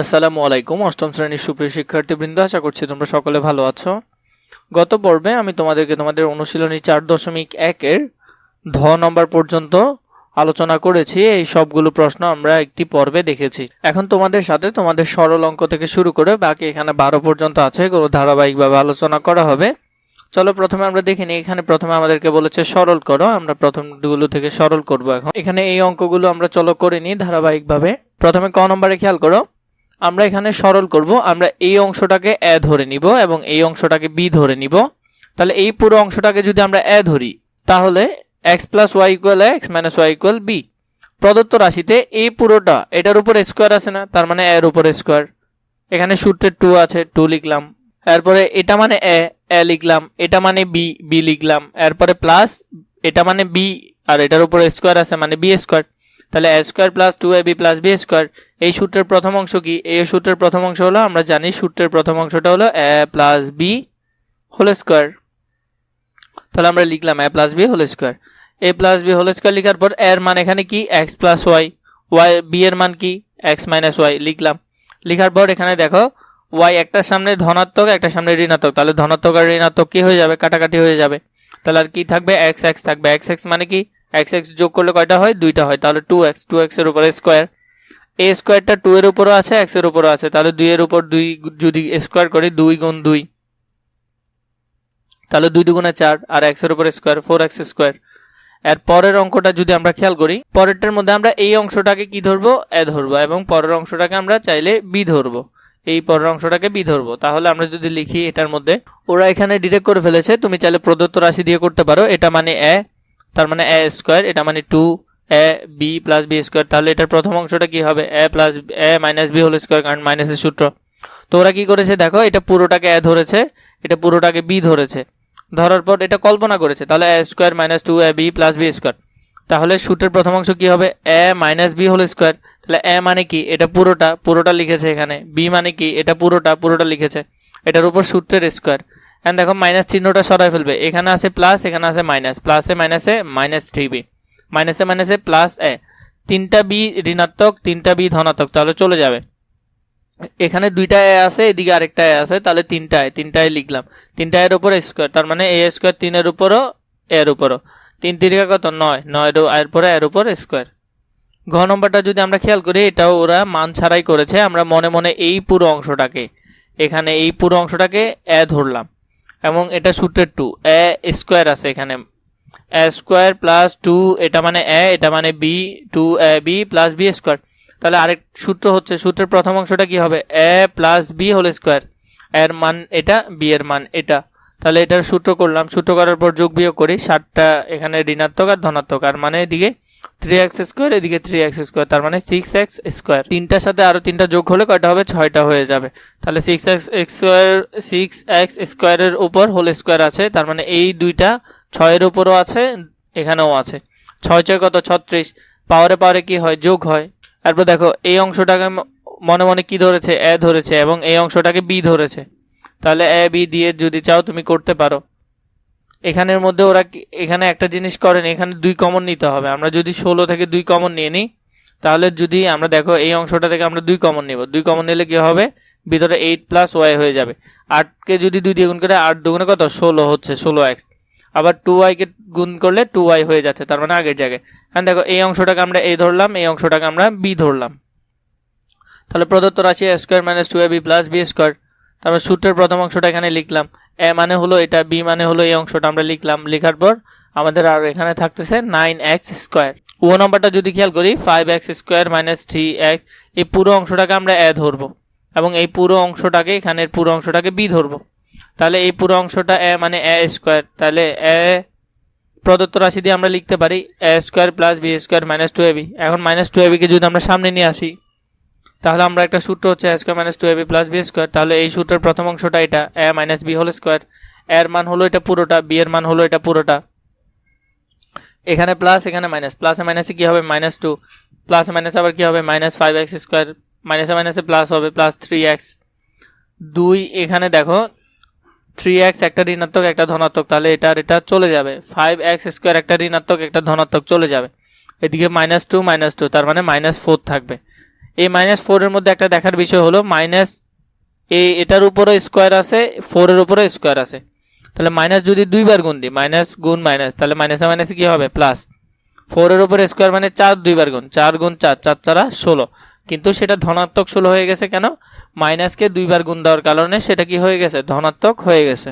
আসসালামু আলাইকুম, অষ্টম শ্রেণির সুপ্রিয় শিক্ষার্থীবৃন্দ, আশা করছি তোমরা সকলে ভালো আছো। গত পর্বে আমি তোমাদেরকে তোমাদের অনুশীলনী চার দশমিক একের ধ নম্বর পর্যন্ত আলোচনা করেছি। এই সবগুলো প্রশ্ন আমরা একটি পর্বে দেখেছি। এখন তোমাদের সাথে তোমাদের সরল অঙ্ক থেকে শুরু করে বাকি এখানে বারো পর্যন্ত আছে, এগুলো ধারাবাহিকভাবে আলোচনা করা হবে। চলো প্রথমে আমরা দেখে নিই, এখানে প্রথমে আমাদেরকে বলেছে সরল করো, আমরা প্রথমগুলো থেকে সরল করব এখন। এখানে এই অঙ্কগুলো আমরা চলো করে নিই ধারাবাহিকভাবে। প্রথমে ক নম্বরে খেয়াল করো। আমরা এখানে সরল করব, আমরা এই অংশটাকে এ ধরে নিব এবং এই অংশটাকে বি ধরে নিব। তাহলে এই পুরো অংশটাকে যদি আমরা এ ধরি, তাহলে X plus Y equal X minus Y equal B প্রদত্ত রাশিতে এই পুরোটা এটার উপর স্কোয়ার আছে না, তার মানে এর উপর স্কোয়ার এখানে সূত্রের টু আছে টু লিখলাম। এরপরে এটা মানে এ এ লিখলাম, এটা মানে বি বি লিখলাম। এরপরে প্লাস এটা মানে বি আর এটার উপর স্কোয়ার আছে মানে বি স্কোয়ার তাহলে A square plus two A B plus B square এই সূত্রের প্রথম অংশ কি? এই সূত্রের প্রথম অংশ হলো, আমরা জানি সূত্রের প্রথম অংশটা হলো A plus B whole square তাহলে আমরা লিখলাম A plus B whole square A plus B whole square লিখার পর এর মান এখানে কি? X plus Y Y B এর মান কি? এক্স মাইনাস ওয়াই লিখলাম। লিখার পর এখানে দেখো ওয়াই একটার সামনে ধনাত্মক, একটার সামনে ঋণাত্মক। তাহলে ধনাত্মক আর ঋণাত্মক কি হয়ে যাবে? কাটাকাটি হয়ে যাবে। তাহলে আর কি থাকবে? এক্স এক্স থাকবে। এক্স এক্স মানে কি? এক্স এক্স যোগ করলে কয়টা হয়? দুইটা হয়। তাহলে টু এক্স টু এক্সের উপরে স্কোয়ার এ স্কোয়ারটা টু এর উপরও আছে এক্সের উপরও আছে। তাহলে দুই এর উপর দুই যদি স্কোয়ার করি, দুই গুণ দুই। তাহলে দুই দুগুণে চার, আর এক্সের উপর স্কোয়ার ফোর এক্স স্কোয়ার এর পরের অঙ্কটা যদি আমরা খেয়াল করি, পরেরটার মধ্যে আমরা এই অংশটাকে কি ধরবো? এ ধরবো, এবং পরের অংশটাকে আমরা চাইলে বি ধরবো। এই পরের অংশটাকে বি ধরবো। তাহলে আমরা যদি লিখি এটার মধ্যে, ওরা এখানে ডিরেক্ট করে ফেলেছে, তুমি চাইলে প্রদত্ত রাশি দিয়ে করতে পারো। এটা মানে এ তার মানে এ স্কোয়ার এটা মানে two A B plus B square তাহলে এটার প্রথম অংশটা কি হবে? A plus A minus B whole square কারণ মাইনাসের সূত্র। তো ওরা কি করেছে দেখো, এটা পুরোটাকে এ ধরেছে, এটা পুরোটাকে বি ধরেছে। ধরার পর এটা কল্পনা করেছে, তাহলে A square minus two A B plus B square তাহলে সূত্রের প্রথম অংশ কি হবে? A minus B whole square তাহলে এ মানে কি? এটা পুরোটা পুরোটা লিখেছে এখানে। বি মানে কি? এটা পুরোটা পুরোটা লিখেছে। এটার উপর সূত্রের স্কোয়ার এন্ড দেখো মাইনাস চিহ্নটা সরাই ফেলবে। এখানে আছে প্লাস এখানে আছে মাইনাস প্লাসে মাইনাসে মাইনাস থ্রি বি মাইনাসে মাইনাসে প্লাস এ তিনটা বি ঋণাত্মক, তিনটা বি ধনাত্মক, তাহলে চলে যাবে। এখানে দুইটা এ আছে, এদিকে আরেকটা এ আছে, তাহলে তিনটা এ তিনটা এ লিখলাম। তিনটা এর উপর স্কোয়ার তার মানে এ স্কোয়ার তিনের উপরও এর উপরও। তিন তিরিকা কত? নয়। নয় এর পরে এর উপর স্কোয়ার ঘ নম্বরটা যদি আমরা খেয়াল করি, এটাও ওরা মান ছাড়াই করেছে। আমরা মনে মনে এই পুরো অংশটাকে, এখানে এই পুরো অংশটাকে এ ধরলাম। এবং এটা সূত্রের টু এ স্কোয়ার আছে এখানে। এ স্কোয়ার প্লাস টু এটা মানে এ এটা মানে B two A B plus B square তাহলে আরেক সূত্র হচ্ছে, সূত্রের প্রথম অংশটা কি হবে? A plus B whole square এর মান এটা বি এর মান এটা। তাহলে এটার সূত্র করলাম, সূত্র করার পর যোগ বিয়োগ করি, ষাটটা এখানে ঋণাত্মক আর ধনাত্মক। আর মানে এদিকে থ্রি এক্স স্কোয়ার এদিকে থ্রি এক্স স্কোয়ার তার মানে সিক্স এক্স স্কোয়ার তিনটার সাথে আরও তিনটা যোগ হলে কয়টা হবে? ছয়টা হয়ে যাবে। তাহলে six x square six x স্কোয়ারের উপর হোল স্কোয়ার আছে, তার মানে এই দুইটা ছয়ের উপরও আছে, এখানেও আছে। ছয় ছয় কত? ছত্রিশ। পাওয়ারে পাওয়ারে কি হয়? যোগ হয়। তারপর দেখো, এই অংশটাকে মনে মনে কি ধরেছে? এ ধরেছে, এবং এই অংশটাকে বি ধরেছে। তাহলে এ, বি দিয়ে যদি চাও তুমি করতে পারো। এখানের মধ্যে ওরা এখানে একটা জিনিস করেন, এখানে দুই কমন নিতে হবে। আমরা যদি ষোলো থেকে দুই কমন নিয়ে নিই, তাহলে যদি আমরা দেখো এই অংশটা থেকে আমরা দুই কমন নিব। দুই কমন নিলে কি হবে? ভিতরে এইট প্লাস ওয়াই হয়ে যাবে। আটকে যদি দুই দিয়ে গুণ করে, আট দুগুণে কত? ষোলো হচ্ছে, ষোলো এক্স আবার টু ওয়াইকে গুণ করলে টু ওয়াই হয়ে যাচ্ছে, তার মানে আগের জায়গায়। হ্যাঁ দেখো, এই অংশটাকে আমরা এ ধরলাম, এই অংশটাকে আমরা বি ধরলাম। তাহলে প্রদত্ত রাশি A square minus two A B plus B square তারপর সূত্রের প্রথম অংশটা এখানে লিখলাম। এ মানে হলো এটা, বি মানে হলো এই অংশটা আমরা লিখলাম। লেখার পর আমাদের আর এখানে থাকতেছে নাইন এক্স স্কোয়ার ও নম্বরটা যদি খেয়াল করি five x square minus three x এই পুরো অংশটাকে আমরা এ ধরবো এবং এই পুরো অংশটাকে, এখানের পুরো অংশটাকে বি ধরবো। তাহলে এই পুরো অংশটা এ মানে এ স্কোয়ার তাহলে এ প্রদত্ত রাশি দিয়ে আমরা লিখতে পারি, A square plus B square minus two A B এখন মাইনাস টু এবিকে যদি আমরা সামনে নিয়ে আসি তাহলে আমরা একটা সূত্র হচ্ছে A square minus two A B plus B square তাহলে এই সূত্রের প্রথম অংশটা এটা A minus B whole square এর মান হলো এটা পুরোটা বি এর মান হলো এটা পুরোটা। এখানে প্লাস এখানে মাইনাস প্লাসে মাইনাসে কি হবে? মাইনাস টু প্লাসে মাইনাস আবার কি হবে? মাইনাস ফাইভ এক্স স্কোয়ার মাইনাসে মাইনাসে প্লাস হবে প্লাস থ্রি এক্স দুই, এখানে দেখো থ্রি এক্স একটা ঋণাত্মক, একটা ধনাত্মক। তাহলে এটা আর এটা চলে যাবে। ফাইভ এক্স স্কোয়ার একটা ঋণাত্মক, একটা ধনাত্মক চলে যাবে। এদিকে মাইনাস টু মাইনাস টু তার মানে মাইনাস ফোর থাকবে। এই মাইনাস ফোরের মধ্যে একটা দেখার বিষয় হলো মাইনাস এ এটার উপরে স্কোয়ার আছে ফোরের উপরে স্কোয়ার আছে। তাহলে মাইনাস যদি দুইবার গুণ দিই মাইনাস গুণ মাইনাস তাহলে মাইনাসে মাইনাসে কি হবে? প্লাস ফোরের উপরে স্কোয়ার মানে চার দুইবার গুণ, চার গুণ চার চার চারা ষোলো। কিন্তু সেটা ধনাত্মক ষোলো হয়ে গেছে কেন? মাইনাসকে দুইবার গুণ দেওয়ার কারণে সেটা কি হয়ে গেছে? ধনাত্মক হয়ে গেছে।